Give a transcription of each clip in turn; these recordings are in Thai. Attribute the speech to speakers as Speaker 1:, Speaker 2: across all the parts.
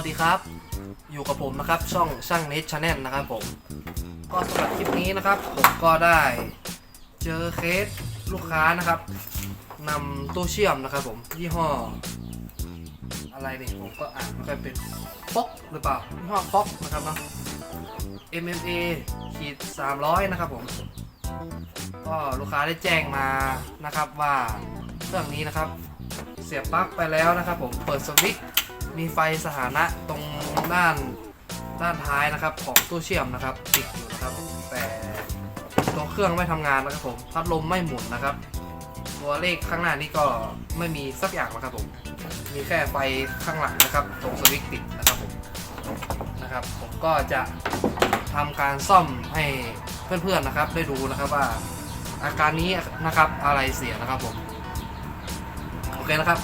Speaker 1: วัสดีครับ อยู่กับผมนะครับช่องช่างเนทชาแนลนะครับผม ก็สำหรับคลิปนี้นะครับ ผมก็ได้เจอเคสลูกค้านะครับนำตู้เชื่อมนะครับ ผมยี่ห้อ อะไรเนี่ยผมก็อ่านไม่ค่อยเป็นฟอกหรือเปล่ายี่ห้อฟอกนะครับเนาะ MMA ขีด300 นะครับผม ก็ลูกค้าได้แจ้งมานะครับว่าเครื่องนี้นะครับ เสียบปลั๊กไปแล้วนะครับ ผมเปิดสวิตช์ มีไฟสถานะตรงด้านด้านท้ายนะครับ ของตู้เชื่อมนะครับติดอยู่นะครับ แต่ตัวเครื่องไม่ทำงานนะครับผมพัดลมไม่หมุนนะครับ ตัวเลขข้างหน้านี่ก็ไม่มีสักอย่างนะครับผมมีแค่ไฟข้างหลังนะครับ ตรงสวิตช์ติดนะครับผมนะครับ ผมก็จะทำการซ่อมให้เพื่อนๆนะครับ ได้ดูนะครับว่าอาการนี้นะครับอะไรเสียนะครับผม โอเคนะครับ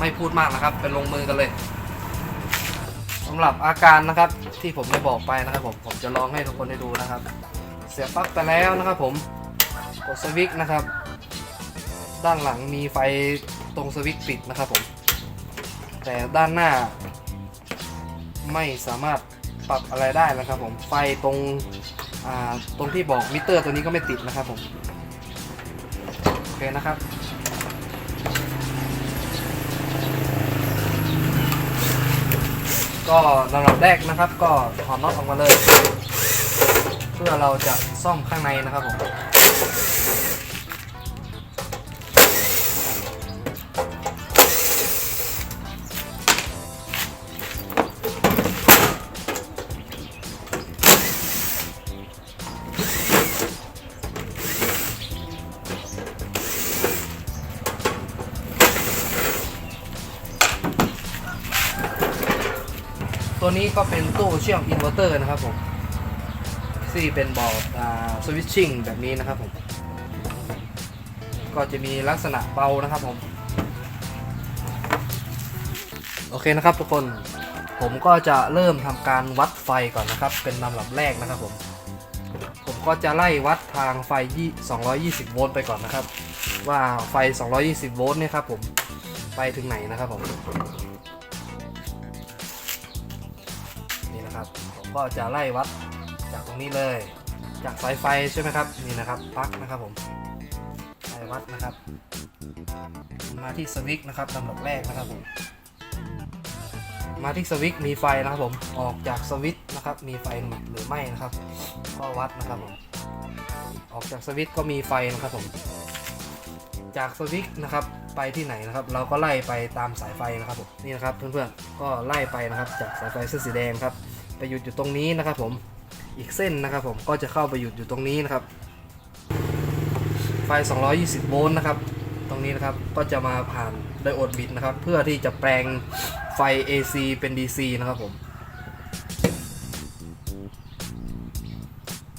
Speaker 1: ไม่พูดมากนะครับ ไปลงมือกันเลยำหรับอาการนะครับที่ผมได้บอกไปนะครับผมผมจะลองให้ทุกคนได้ดูนะครับ เสียบปลั๊กไปแล้วนะครับผมกดสวิตช์นะครับ ด้านหลังมีไฟตรงสวิตช์ปิดนะครับผม แต่ด้านหน้า ไม่สามารถปรับอะไรได้นะครับผมไฟตรงตรงที่บอกมิเตอร์ตัวนี้ก็ไม่ติดนะครับผมโอเคนะครับ ก็ลำดับแรกนะครับ ก็ถอดน็อตออกมาเลย เพื่อเราจะซ่อมข้างในนะครับผม ตัวนี้ก็เป็นตู้เชื่อมอินเวอร์เตอร์นะครับผมที่เป็นบอร์ดสวิตชิ่งแบบนี้นะครับผม ก็จะมีลักษณะเบานะครับผม โอเคนะครับทุกคนผมก็จะเริ่มทำการวัดไฟก่อนนะครับ เป็นลำดับแรกนะครับผม ผมก็จะไล่วัดทางไฟ 220 โวลต์ไปก่อนนะครับ ว่าไฟ 220 โวลต์เนี่ยครับผม ไปถึงไหนนะครับผม นะครับ ผมก็จะไล่วัดจากตรงนี้เลย จากสายไฟใช่ไหมครับนี่นะครับปลั๊กนะครับผมไล่วัดนะครับ มาที่สวิตช์นะครับลำดับแรกนะครับผมมาที่สวิตช์มีไฟนะครับผมออกจากสวิตช์นะครับมีไฟหรือไม่นะครับ ก็วัดนะครับผมออกจากสวิตช์ก็มีไฟนะครับผมจากสวิตช์นะครับไปที่ไหนนะครับ เราก็ไล่ไปตามสายไฟนะครับผมนี่นะครับเพื่อนๆก็ไล่ไปนะครับจากสายไฟเส้นสีแดงครับ ไปหยุดอยู่ตรงนี้นะครับผมอีกเส้นนะครับผมก็จะเข้าไปหยุดอยู่ตรงนี้นะครับ ไฟ 220 โวลต์นะครับ ตรงนี้นะครับก็จะมาผ่านไดโอดบิดนะครับ เพื่อที่จะแปลงไฟ AC เป็น DC นะครับผม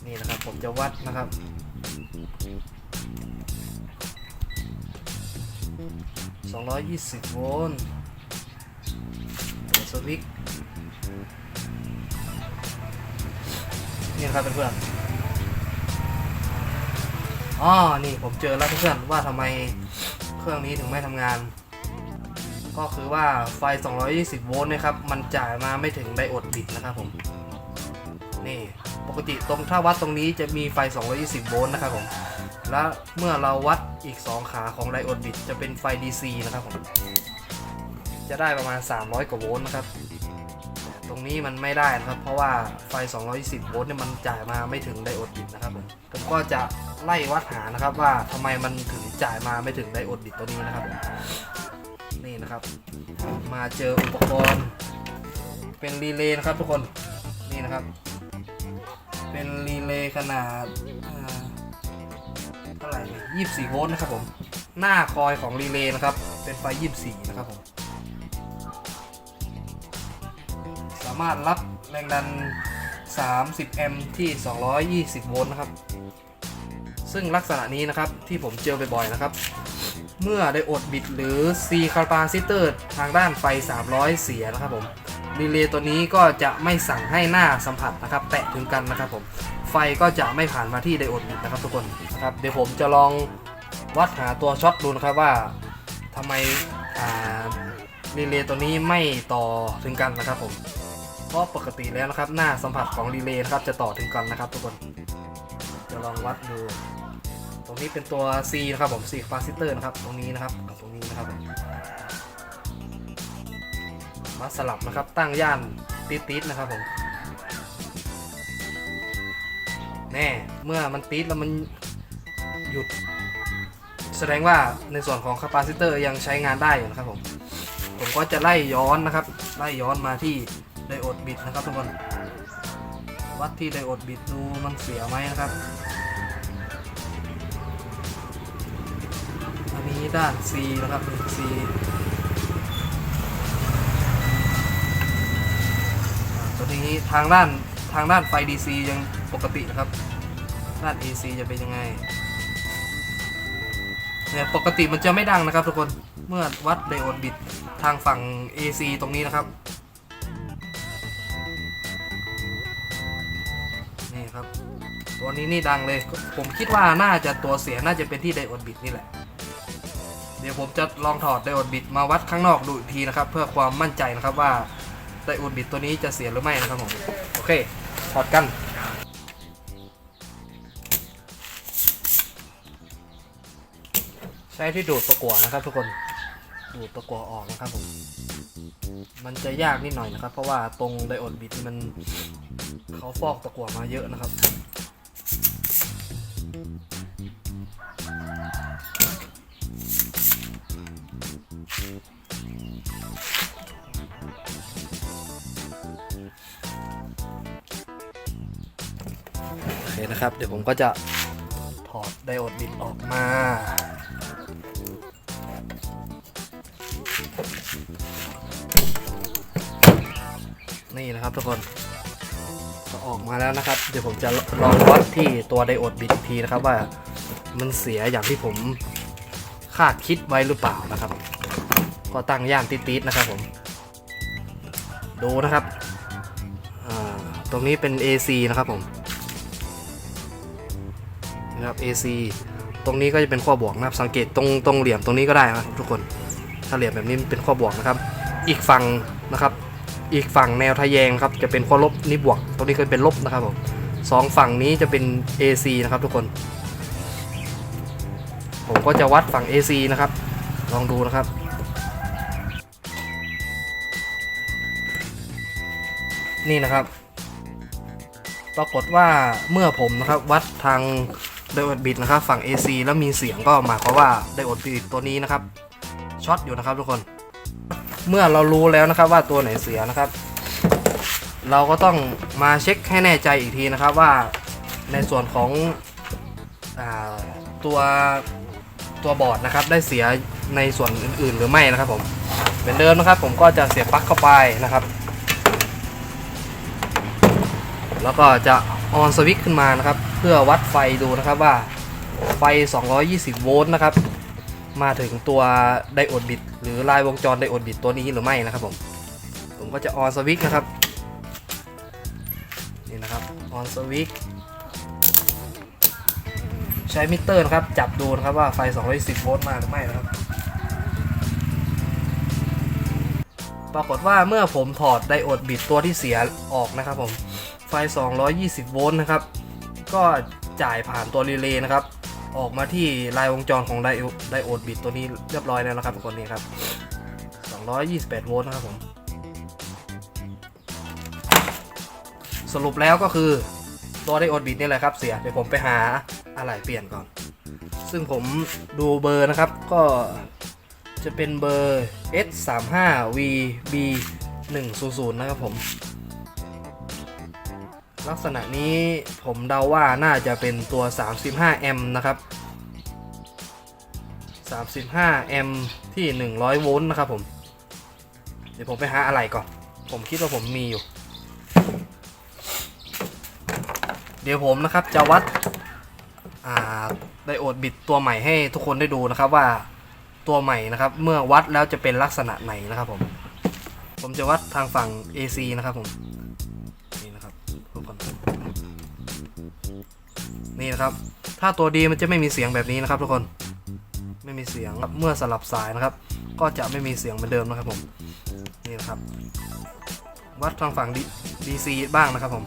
Speaker 1: นี่นะครับผมจะวัดนะครับ220 โวลต์สวิตช์ นี่นะครับเพื่อนๆอ๋อนี่ผมเจอแล้วเพื่อนๆว่าทำไมเครื่องนี้ถึงไม่ทำงาน ก็คือว่าไฟ 220 โวลต์นะครับ มันจ่ายมาไม่ถึงไดโอดบิดนะครับผม นี่ปกติตรงถ้าวัดตรงนี้จะมีไฟ 220 โวลต์นะครับผม และเมื่อเราวัดอีก 2 ขาของไดโอดบิดจะเป็นไฟ DC นะครับผม จะได้ประมาณ 300 กว่าโวลต์นะครับ ตรงนี้มันไม่ได้นะครับ เพราะว่าไฟ 220 โวลต์เนี่ยมันจ่ายมาไม่ถึงไดโอดบิดนะครับผมผมก็จะไล่วัดหานะครับว่าทำไมมันถึงจ่ายมาไม่ถึงไดโอดบิดตัวนี้นะครับผมนี่นะครับ มาเจออุปกรณ์ เป็นรีเลย์นะครับทุกคนนี่นะครับ เป็นรีเลย์ขนาดเท่าไหร่ยี่สี่โวลต์นะครับผมหน้าคอยของรีเลย์นะครับ เป็นไฟยี่สี่นะครับผมามารถรับแรงดัน 30 แอมป์ที่ 220 โวลต์นะครับ ซึ่งลักษณะนี้นะครับที่ผมเจอบ่อยๆนะครับ เมื่อได้อดบิดหรือ C คาปาซิเตอร์ทางด้านไฟ 300 เสียนะครับผมรีเลย์ตัวนี้ก็จะไม่สั่งให้หน้าสัมผัสนะครับ แตะถึงกันนะครับผมไฟก็จะไม่ผ่านมาที่ไดโอดบิดนะครับทุกคนนะครับเดี๋ยวผมจะลองวัดหาตัวช็อตดูนะครับว่าทำไมรีเลย์ตัวนี้ไม่ต่อถึงกันนะครับผม เพราะปกติแล้วนะครับ หน้าสัมผัสของรีเลย์นะครับจะต่อถึงกันนะครับ ทุกคนจะลองวัดดู ตรงนี้เป็นตัว C นะครับผม C capacitor นะครับ ตรงนี้นะครับกับตรงนี้นะครับมมาสลับนะครับตั้งย่านติดๆนะครับผมแน่เมื่อมันติดแล้วมันหยุด แสดงว่าในส่วนของคาปาซิเตอร์ยังใช้งานได้อยู่นะครับผม ผมก็จะไล่ย้อนนะครับ ไล่ย้อนมาที่ ไดโอดบิดนะครับทุกคน วัดที่ไดโอดบิดดูมันเสียไหมนะครับ อันนี้ด้าน C นะครับ C ตัวนี้ทางด้านทางด้านไฟ DC ยังปกตินะครับ ด้าน AC จะเป็นยังไงเนี่ยปกติมันจะไม่ดังนะครับทุกคน เมื่อวัดไดโอดบิดทางฝั่ง AC ตรงนี้นะครับ ครับ ตัวนี้นี่ดังเลย ผมคิดว่าน่าจะตัวเสียน่าจะเป็นที่ไดโอดบิดนี่แหละ เดี๋ยวผมจะลองถอดไดโอดบิดมาวัดข้างนอกดูอีกทีนะครับ เพื่อความมั่นใจนะครับว่าไดโอดบิดตัวนี้จะเสียหรือไม่นะครับผมโอเคถอดกันใช้ที่ดูดตะกั่วนะครับทุกคน ดูดตะกั่วออกนะครับผม มันจะยากนิดหน่อยนะครับ เพราะว่าตรงไดโอดบิดมันเขาฟอกตะกั่วมาเยอะนะครับโอเคนะครับ เดี๋ยวผมก็จะถอดไดโอดบิดออกมา นะครับทุกคนก็ออกมาแล้วนะครับ เดี๋ยวผมจะลองวัดที่ตัวไดโอดบิดอีกทีนะครับว่ามันเสียอย่างที่ผมคาดคิดไว้หรือเปล่านะครับ ก็ตั้งย่านติดๆนะครับผมดูนะครับตรงนี้เป็น AC นะครับผมนะครับ AC ตรงนี้ก็จะเป็นขั้วบวกนะครับ สังเกตตรงตรงเหลี่ยมตรงนี้ก็ได้นะครับทุกคน ถ้าเหลี่ยมแบบนี้เป็นขั้วบวกนะครับ อีกฝั่งนะครับ อีกฝั่งแนวทะแยงครับจะเป็นขั้วลบนี่บวก ตรงนี้ก็เป็นลบนะครับผมสองฝั่งนี้จะเป็น AC นะครับทุกคน ผมก็จะวัดฝั่ง AC นะครับ ลองดูนะครับ นี่นะครับ ปรากฏว่าเมื่อผมนะครับวัดทางไดโอดบิดนะครับ ฝั่ง AC แล้วมีเสียงก็หมายความว่าไดโอดบิดตัวนี้นะครับช็อตอยู่นะครับทุกคน เมื่อเรารู้แล้วนะครับว่าตัวไหนเสียนะครับ เราก็ต้องมาเช็คให้แน่ใจอีกทีนะครับว่าในส่วนของอตัวตัวบอร์ดนะครับ ได้เสียในส่วนอื่น ๆ หรือไม่นะครับผมเหมือนเดิมนะครับ ผมก็จะเสียบปลั๊กเข้าไปนะครับ แล้วก็จะออนสวิตช์ขึ้นมานะครับ เพื่อวัดไฟดูนะครับว่าไฟ 220 โวลต์นะครับ มาถึงตัวไดโอดบิด หรือลายวงจรไดโอดบิดตัวนี้หรือไม่นะครับผม ผมก็จะออนสวิตช์นะครับ นี่นะครับออนสวิตช์ใช้มิเตอร์นะครับ จับดูนะครับว่าไฟ 210 โวลต์มาหรือไม่นะครับ ปรากฏว่าเมื่อผมถอดไดโอดบิดตัวที่เสียออกนะครับผม ไฟ 220 โวลต์นะครับ ก็จ่ายผ่านตัวรีเลย์นะครับ ออกมาที่ลายวงจรของไดโอไดโอดบิดตัวนี้เรียบร้อยแล้วนะครับทุกคนนี่ครับ 228 โวลต์นะครับผม สรุปแล้วก็คือตัวไดโอดบิดนี่แหละครับเสียเดี๋ยวผมไปหาอะไรเปลี่ยนก่อน ซึ่งผมดูเบอร์นะครับก็จะเป็นเบอร์ S35VB 100 นะครับผม ลักษณะนี้ผมเดาว่าน่าจะเป็นตัว 35 แอมป์นะครับ 35 แอมป์ที่ 100 โวลต์นะครับผม เดี๋ยวผมไปหาอะไรก่อน ผมคิดว่าผมมีอยู่ เดี๋ยวผมนะครับจะวัดไดโอดบิดตัวใหม่ให้ทุกคนได้ดูนะครับว่าตัวใหม่นะครับ เมื่อวัดแล้วจะเป็นลักษณะไหนนะครับผม ผมจะวัดทางฝั่ง AC นะครับผม นี่นะครับ ถ้าตัวดีมันจะไม่มีเสียงแบบนี้นะครับ ทุกคน ไม่มีเสียงเมื่อสลับสายนะครับ ก็จะไม่มีเสียงเหมือนเดิมนะครับผม นี่นะครับ วัดทางฝั่ง DC บ้างนะครับผม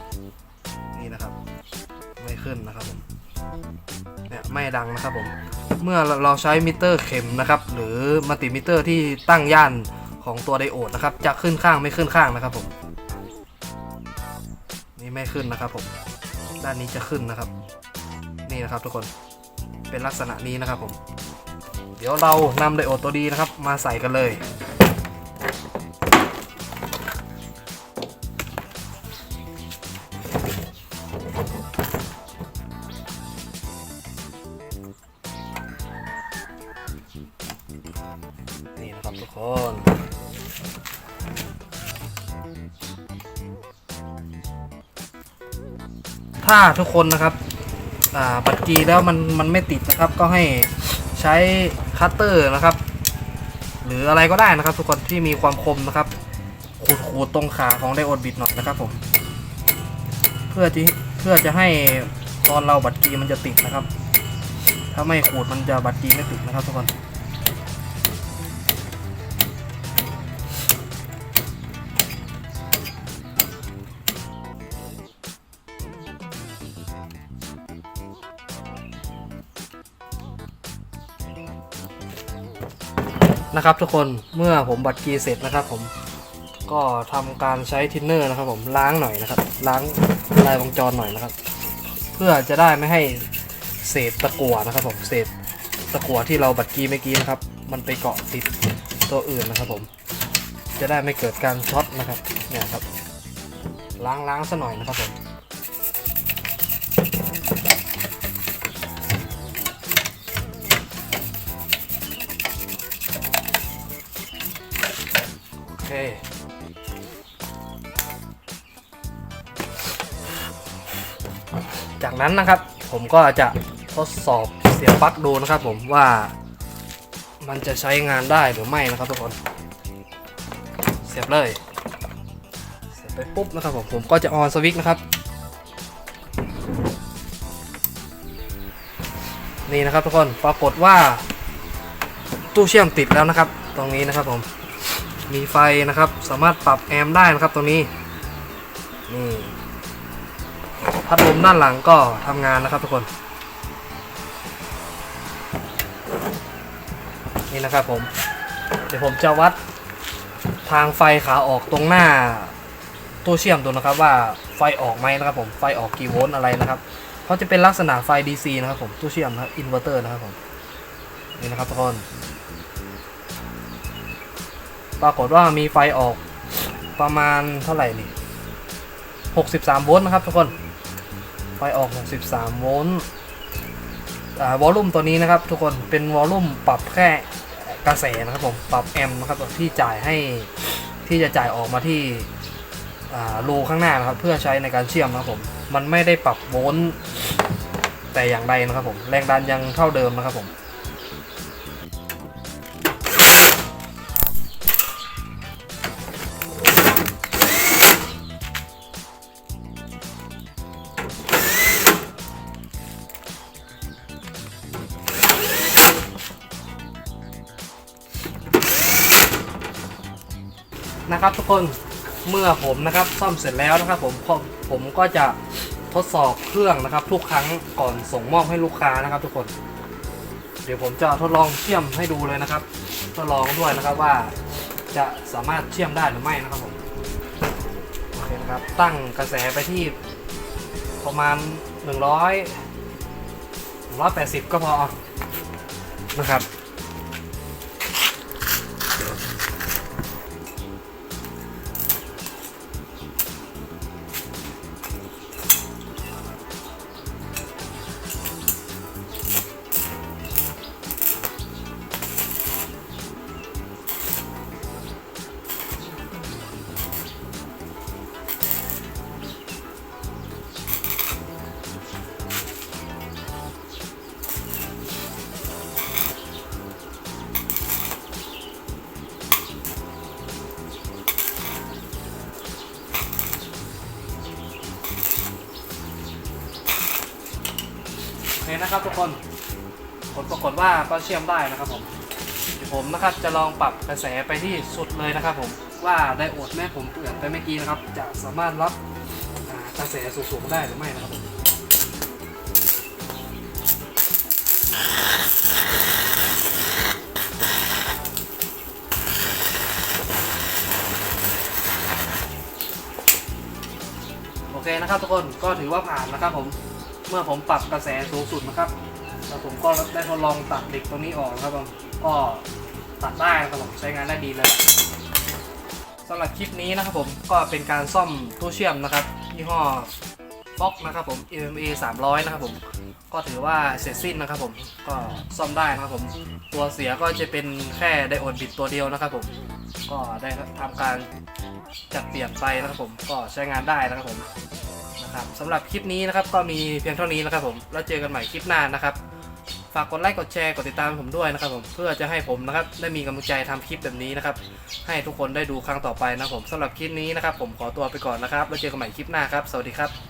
Speaker 1: นี่นะครับ ไม่ขึ้นนะครับผม เนี่ยไม่ดังนะครับผม เมื่อเราใช้มิเตอร์เข็มนะครับ หรือมัลติมิเตอร์ที่ตั้งย่านของตัวไดโอดนะครับ จะขึ้นข้างไม่ขึ้นข้างนะครับผม นี่ไม่ขึ้นนะครับผม ด้านนี้จะขึ้นนะครับ นี่นะครับทุกคนเป็นลักษณะนี้นะครับผม เดี๋ยวเรานำไดโอดตัวดีนะครับ มาใส่กันเลย นี่นะครับทุกคนถ้าทุกคนนะครับ อ่าบัดกีแล้วมันมันไม่ติดนะครับ ก็ให้ใช้คัตเตอร์นะครับ หรืออะไรก็ได้นะครับ ทุกคนที่มีความคมนะครับ ขูดขูดตรงขาของไดโอดบิดหน่อยนะครับผม เพื่อที่เพื่อจะให้ตอนเราบัดกีมันจะติดนะครับ ถ้าไม่ขูดมันจะบัดกีไม่ติดนะครับทุกคน นะครับทุกคนเมื่อผมบัตรกีเสร็จนะครับผมก็ทำการใช้ทินเนอร์นะครับผมล้างหน่อยนะครับ ล้างลายวงจรหน่อยนะครับ เพื่อจะได้ไม่ให้เศษตะกั่วนะครับผมเศษตะกั่วที่เราบัตรกีเมื่อกี้นะครับ มันไปเกาะติดตัวอื่นนะครับผม จะได้ไม่เกิดการช็อตนะครับเนี่ยครับล้างล้างซะหน่อยนะครับผม นั้นนะครับ ผมก็จะทดสอบเสียบปลั๊กดูนะครับผมว่ามันจะใช้งานได้หรือไม่นะครับทุกคน เสียบเลย เสียบไปปุ๊บนะครับผมผมก็จะออนสวิตช์นะครับ นี่นะครับทุกคนปรากฏว่า ตู้เชื่อมติดแล้วนะครับ ตรงนี้นะครับผมมีไฟนะครับสามารถปรับแอมป์ได้นะครับตรงนี้นี่ พัดลมด้านหลังก็ทำงานนะครับทุกคน นี่นะครับผม เดี๋ยวผมจะวัดทางไฟขาออกตรงหน้าตู้เชื่อมดูนะครับว่าไฟออกไหมนะครับผมไฟออกกี่โวลต์อะไรนะครับเพราะจะเป็นลักษณะไฟ DC นะครับผมตู้เชื่อมนะครับอินเวอร์เตอร์นะครับผมนี่นะครับทุกคนปรากฏว่ามีไฟออกประมาณเท่าไหร่นี่63โวลต์นะครับทุกคน ไฟออก 63 โวลต์อ่าวอลลุ่มตัวนี้นะครับ ทุกคนเป็นวอลลุ่มปรับแค่กระแสนะครับผมปรับแอมป์นะครับที่จ่ายให้ที่จะจ่ายออกมาที่อ่ารูข้างหน้านะครับ เพื่อใช้ในการเชื่อมนะครับผม มันไม่ได้ปรับโวลต์แต่อย่างใดนะครับผม แรงดันยังเท่าเดิมนะครับผม นะครับทุกคนเมื่อผมนะครับซ่อมเสร็จแล้วนะครับผมผมผมก็จะทดสอบเครื่องนะครับ ทุกครั้งก่อนส่งมอบให้ลูกค้านะครับ ทุกคน เดี๋ยวผมจะทดลองเชื่อมให้ดูเลยนะครับ ทดลองด้วยนะครับว่าจะสามารถเชื่อมได้หรือไม่นะครับผมโอเคนะครับตั้งกระแสไปที่ประมาณ 100 180 ก็พอนะครับ นะครับทุกคน ผลปรากฏว่าก็เชื่อมได้นะครับผมเดี๋ยวผมนะครับจะลองปรับกระแสไปที่สุดเลยนะครับผมว่าไดโอดแม่ผมเปลี่ยนไปเมื่อกี้นะครับ จะสามารถรับกระแสสูงๆได้หรือไม่นะครับผมโอเคนะครับทุกคนก็ถือว่าผ่านนะครับผม เมื่อผมปรับกระแสสูงสุดนะครับแล้วผมก็ได้ทดลองตัดเหล็กตรงนี้ออกนะครับผมก็ตัดได้นะครับผมใช้งานได้ดีเลยสำหรับคลิปนี้นะครับผมก็เป็นการซ่อมตู้เชื่อมนะครับยี่ห้อฟ็อกนะครับผม MMA 300 นะครับผมก็ถือว่าเสร็จสิ้นนะครับผมก็ซ่อมได้นะครับผมตัวเสียก็จะเป็นแค่ไดโอดบิดตัวเดียวนะครับผมก็ได้ทำการจัดเปลี่ยนไปนะครับผมก็ใช้งานได้นะครับผม นะครับสำหรับคลิปนี้นะครับก็มีเพียงเท่านี้นะครับผมแล้วเจอกันใหม่คลิปหน้านะครับ ฝากกดไลค์กดแชร์กดติดตามผมด้วยนะครับผมเพื่อจะให้ผมนะครับได้มีกำลังใจทำคลิปแบบนี้นะครับ ให้ทุกคนได้ดูครั้งต่อไปนะครับผมสำหรับคลิปนี้นะครับ ผมขอตัวไปก่อนนะครับแล้วเจอกันใหม่คลิปหน้าครับสวัสดีครับ